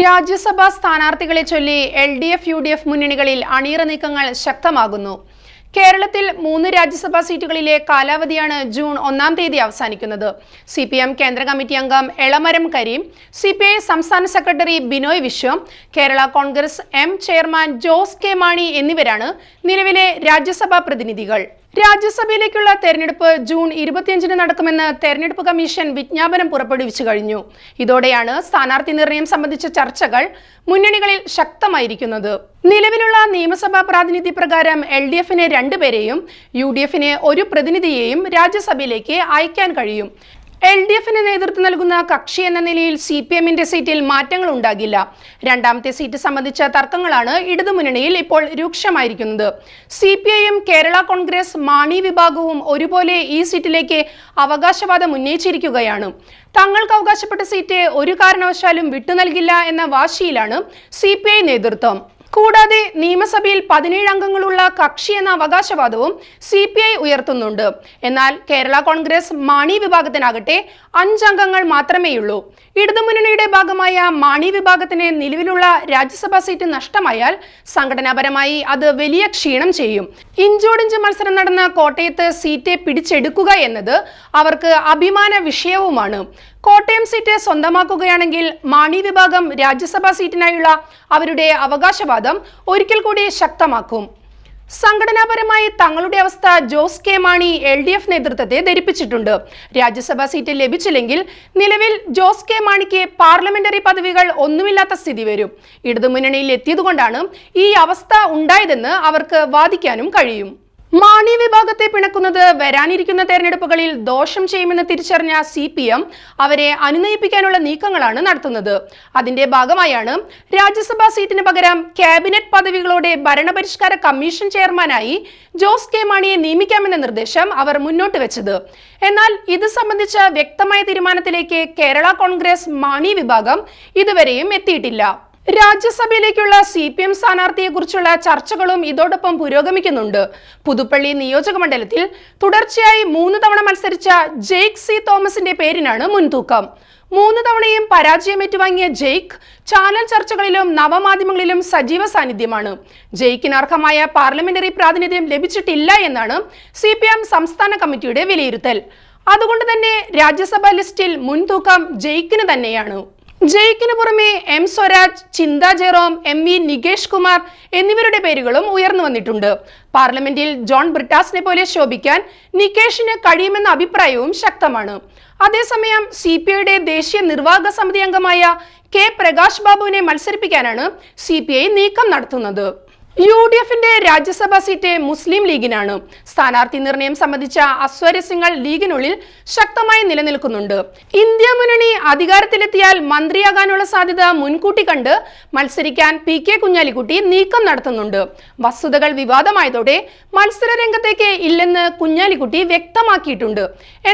രാജ്യസഭാ സ്ഥാനാർത്ഥികളെ ചൊല്ലി L D F U D F മുന്നണികളിൽ അണിയറ നീക്കങ്ങൾ ശക്തമാകുന്നു. കേരളത്തിൽ മൂന്ന് രാജ്യസഭാ സീറ്റുകളിലെ കാലാവധിയാണ് ജൂൺ ഒന്നാം തീയതി അവസാനിക്കുന്നത്. സി പി എം കേന്ദ്ര കമ്മിറ്റി അംഗം Elamaram Kareem C P I സംസ്ഥാന secretary Binoy Viswam Kerala Congress M chairman Jose K Mani എന്നിവരാണ് നിലവിലെ രാജ്യസഭാ പ്രതിനിധികൾ. രാജ്യസഭയിലേക്കുള്ള തെരഞ്ഞെടുപ്പ് ജൂൺ ഇരുപത്തിയഞ്ചിന് നടക്കുമെന്ന് തെരഞ്ഞെടുപ്പ് കമ്മീഷൻ വിജ്ഞാപനം പുറപ്പെടുവിച്ചു കഴിഞ്ഞു. ഇതോടെയാണ് സ്ഥാനാർത്ഥി നിർണയം സംബന്ധിച്ച ചർച്ചകൾ മുന്നണികളിൽ ശക്തമായിരിക്കുന്നത്. നിലവിലുള്ള നിയമസഭാ പ്രാതിനിധ്യ പ്രകാരം എൽ ഡി എഫിന് രണ്ടുപേരെയും യു ഡി എഫിന് ഒരു പ്രതിനിധിയെയും രാജ്യസഭയിലേക്ക് അയക്കാൻ കഴിയും. എൽ ഡി എഫിന് നേതൃത്വം നൽകുന്ന കക്ഷി എന്ന നിലയിൽ സി പി എമ്മിന്റെ സീറ്റിൽ മാറ്റങ്ങൾ ഉണ്ടാകില്ല. രണ്ടാമത്തെ സീറ്റ് സംബന്ധിച്ച തർക്കങ്ങളാണ് ഇടതുമുന്നണിയിൽ ഇപ്പോൾ രൂക്ഷമായിരിക്കുന്നത്. സി പി ഐയും കേരള കോൺഗ്രസ് മാണി വിഭാഗവും ഒരുപോലെ ഈ സീറ്റിലേക്ക് അവകാശവാദം ഉന്നയിച്ചിരിക്കുകയാണ്. തങ്ങൾക്ക് അവകാശപ്പെട്ട സീറ്റ് ഒരു കാരണവശാലും വിട്ടു നൽകില്ല എന്ന വാശിയിലാണ് സി നേതൃത്വം. കൂടാതെ നിയമസഭയിൽ പതിനേഴ് അംഗങ്ങളുള്ള കക്ഷി എന്ന അവകാശവാദവും സി പി ഐ ഉയർത്തുന്നുണ്ട്. എന്നാൽ കേരള കോൺഗ്രസ് മാണി വിഭാഗത്തിനാകട്ടെ അഞ്ചംഗങ്ങൾ മാത്രമേയുള്ളൂ. ഇടതുമുന്നണിയുടെ ഭാഗമായ മാണി വിഭാഗത്തിന് നിലവിലുള്ള രാജ്യസഭാ സീറ്റ് നഷ്ടമായാൽ സംഘടനാപരമായി അത് വലിയ ക്ഷീണം ചെയ്യും. ഇഞ്ചോടിഞ്ച് മത്സരം നടന്ന കോട്ടയത്ത് സീറ്റ് പിടിച്ചെടുക്കുക എന്നത് അവർക്ക് അഭിമാന വിഷയവുമാണ്. കോട്ടയം സീറ്റ് സ്വന്തമാക്കുകയാണെങ്കിൽ മാണി വിഭാഗം രാജ്യസഭാ സീറ്റിനായുള്ള അവരുടെ അവകാശവാദം ഒരിക്കൽ കൂടി ശക്തമാക്കും. സംഘടനാപരമായി തങ്ങളുടെ അവസ്ഥ Jose K Mani L D F നേതൃത്വത്തെ ധരിപ്പിച്ചിട്ടുണ്ട്. രാജ്യസഭാ സീറ്റ് ലഭിച്ചില്ലെങ്കിൽ നിലവിൽ ജോസ് കെ മാണിക്ക് പാർലമെന്ററി പദവികൾ ഒന്നുമില്ലാത്ത സ്ഥിതി വരും. ഇടതുമുന്നണിയിൽ എത്തിയതുകൊണ്ടാണ് ഈ അവസ്ഥ ഉണ്ടായതെന്ന് അവർക്ക് വാദിക്കാനും കഴിയും. മാണി വിഭാഗത്തെ പിണക്കുന്നത് വരാനിരിക്കുന്ന തെരഞ്ഞെടുപ്പുകളിൽ ദോഷം ചെയ്യുമെന്ന് തിരിച്ചറിഞ്ഞ സി പി എം അവരെ അനുനയിപ്പിക്കാനുള്ള നീക്കങ്ങളാണ് നടത്തുന്നത്. അതിന്റെ ഭാഗമായാണ് രാജ്യസഭാ സീറ്റിന് പകരം ക്യാബിനറ്റ് പദവികളോടെ ഭരണപരിഷ്കാര കമ്മീഷൻ ചെയർമാനായി ജോസ് കെ മാണിയെ നിയമിക്കാമെന്ന നിർദ്ദേശം അവർ മുന്നോട്ട് വെച്ചത്. എന്നാൽ ഇത് സംബന്ധിച്ച വ്യക്തമായ തീരുമാനത്തിലേക്ക് കേരള കോൺഗ്രസ് മാണി വിഭാഗം ഇതുവരെയും എത്തിയിട്ടില്ല. രാജ്യസഭയിലേക്കുള്ള സി പി എം സ്ഥാനാർത്ഥിയെക്കുറിച്ചുള്ള ചർച്ചകളും ഇതോടൊപ്പം പുരോഗമിക്കുന്നുണ്ട്. പുതുപ്പള്ളി നിയോജക മണ്ഡലത്തിൽ തുടർച്ചയായി മൂന്ന് തവണ മത്സരിച്ച ജെയ്ക് സി തോമസിന്റെ പേരിനാണ് മുൻതൂക്കം. മൂന്ന് തവണയും പരാജയം ഏറ്റുവാങ്ങിയ ജെയ്ക്ക് ചാനൽ ചർച്ചകളിലും നവമാധ്യമങ്ങളിലും സജീവ സാന്നിധ്യമാണ്. ജെയ്ക്കിന് അർഹമായ പാർലമെന്ററി പ്രാതിനിധ്യം ലഭിച്ചിട്ടില്ല എന്നാണ് സി സംസ്ഥാന കമ്മിറ്റിയുടെ വിലയിരുത്തൽ. അതുകൊണ്ട് തന്നെ രാജ്യസഭാ ലിസ്റ്റിൽ മുൻതൂക്കം ജെയ്ക്കിന് തന്നെയാണ്. ജയിക്കിന് പുറമെ M Swaraj Chintha Jerome M V Nikesh Kumar എന്നിവരുടെ പേരുകളും ഉയർന്നു വന്നിട്ടുണ്ട്. പാർലമെന്റിൽ ജോൺ ബ്രിട്ടാസിനെ പോലെ ശോഭിക്കാൻ നികേഷിന് കഴിയുമെന്ന അഭിപ്രായവും ശക്തമാണ്. അതേസമയം സി പി ഐയുടെ ദേശീയ നിർവാഹക സമിതി അംഗമായ കെ പ്രകാശ് ബാബുവിനെ മത്സരിപ്പിക്കാനാണ് സി പി ഐ നീക്കം നടത്തുന്നത്. യു ഡി എഫിന്റെ രാജ്യസഭാ സീറ്റ് മുസ്ലിം ലീഗിനാണ്. സ്ഥാനാർത്ഥി നിർണയം സംബന്ധിച്ച അസ്വാരസ്യങ്ങൾ ലീഗിനുള്ളിൽ ശക്തമായി നിലനിൽക്കുന്നുണ്ട്. ഇന്ത്യ മുന്നണി അധികാരത്തിലെത്തിയാൽ മന്ത്രിയാകാനുള്ള സാധ്യത മുൻകൂട്ടി കണ്ട് മത്സരിക്കാൻ പി കെ കുഞ്ഞാലിക്കുട്ടി നീക്കം നടത്തുന്നുണ്ട്. വസ്തുതകൾ വിവാദമായതോടെ മത്സര രംഗത്തേക്ക് ഇല്ലെന്ന് കുഞ്ഞാലിക്കുട്ടി വ്യക്തമാക്കിയിട്ടുണ്ട്.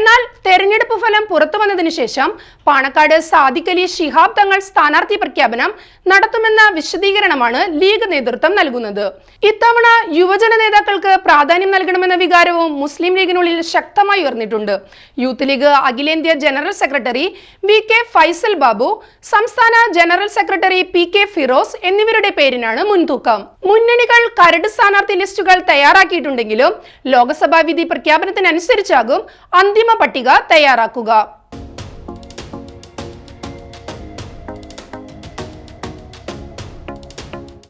എന്നാൽ തെരഞ്ഞെടുപ്പ് ഫലം പുറത്തു വന്നതിനു ശേഷം പാണക്കാട് സാദിഖലി ശിഹാബ് തങ്ങൾ സ്ഥാനാർത്ഥി പ്രഖ്യാപനം നടത്തുമെന്ന വിശദീകരണമാണ് ലീഗ് നേതൃത്വം നൽകുന്നത്. ഇത്തവണ യുവജന നേതാക്കൾക്ക് പ്രാധാന്യം നൽകണമെന്ന വികാരവും മുസ്ലിം ലീഗിനുള്ളിൽ ശക്തമായി ഉയർന്നിട്ടുണ്ട്. യൂത്ത് ലീഗ് അഖിലേന്ത്യാ general secretary V K Faisal Babu സംസ്ഥാന general secretary P K Firoz എന്നിവരുടെ പേരിനാണ് മുൻതൂക്കം. മുന്നണികൾ കരട് സ്ഥാനാർത്ഥി ലിസ്റ്റുകൾ തയ്യാറാക്കിയിട്ടുണ്ടെങ്കിലും ലോക്സഭാ വിധി പ്രഖ്യാപനത്തിനനുസരിച്ചാകും അന്തിമ പട്ടിക തയ്യാറാക്കുക